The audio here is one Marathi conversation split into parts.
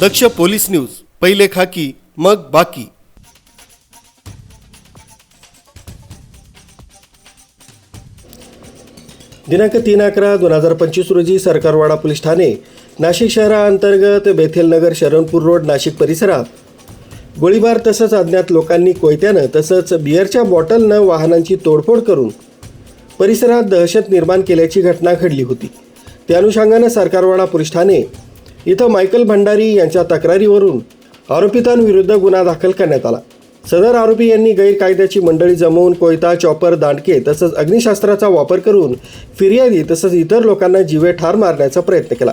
दक्ष पोलीस न्यूज पहिले खाकी मग बाकी. दिनांक तीन अकरा दोन हजार पंचवीस रोजी सरकारवाडा पोलीस ठाणे नाशिक शहराअंतर्गत बेथेलनगर शरणपूर रोड नाशिक परिसरात. गोळीबार तसंच अज्ञात लोकांनी कोयत्यानं तसंच बिअरच्या बॉटलनं वाहनांची तोडफोड करून परिसरात दहशत निर्माण केल्याची घटना घडली होती. त्या अनुषंगानं सरकारवाडा पोलीस ठाणे इथं मायकल भंडारी यांच्या तक्रारीवरून आरोपितांविरुद्ध गुन्हा दाखल करण्यात आला. सदर आरोपी यांनी गैरकायद्याची मंडळी जमवून कोयता चॉपर दांडके तसंच अग्निशास्त्राचा वापर करून फिर्यादी तसंच इतर लोकांना जीवे ठार मारण्याचा प्रयत्न केला.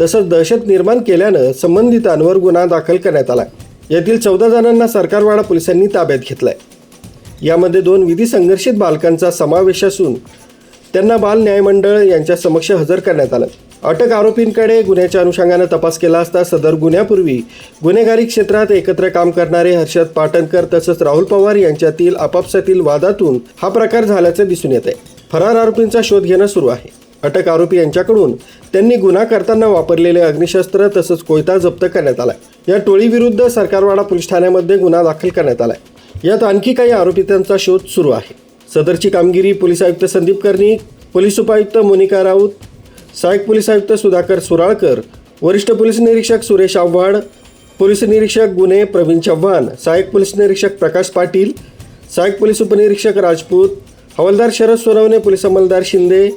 तसंच दहशत निर्माण केल्यानं संबंधितांवर गुन्हा दाखल करण्यात आला. यातील चौदा जणांना सरकारवाडा पोलिसांनी ताब्यात घेतलाय. यामध्ये दोन विधी संघर्षित बालकांचा समावेश असून त्यांना बाल न्यायमंडळ यांच्या समक्ष हजर करण्यात आलं. अटक आरोपींकडे गुन्ह्याच्या अनुषंगानं तपास केला असता सदर गुन्ह्यापूर्वी गुन्हेगारी क्षेत्रात एकत्र काम करणारे हर्षद पाटणकर तसंच राहुल पवार यांच्यातील आपापसातील वादातून हा प्रकार झाल्याचं दिसून येत आहे फरार आरोपींचा शोध घेणं सुरू आहे. अटक आरोपी यांच्याकडून त्यांनी गुन्हा करताना वापरलेले अग्निशस्त्र तसंच कोयता जप्त करण्यात आलाय. या टोळीविरुद्ध सरकारवाडा पोलीस ठाण्यामध्ये गुन्हा दाखल करण्यात आलाय. यात आणखी काही आरोपितांचा शोध सुरू आहे. सदरची कामगिरी पोलीस आयुक्त संदीप कर्णिक पोलीस उपायुक्त मोनिका राऊत सहाय्यक पोलीस आयुक्त सुधाकर सुराळकर वरिष्ठ पोलीस निरीक्षक सुरेश आव्हाड पोलीस निरीक्षक गुन्हे प्रवीण चव्हाण सहाय्यक पोलीस निरीक्षक प्रकाश पाटील सहाय्यक पोलीस उपनिरीक्षक राजपूत हवालदार शरद सोनवणे पोलीस अंमलदार शिंदे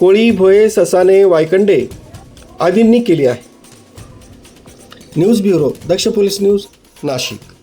कोळी भोये ससाने वायकंडे आदींनी केली आहे. News bureau Daksh police news Nashik.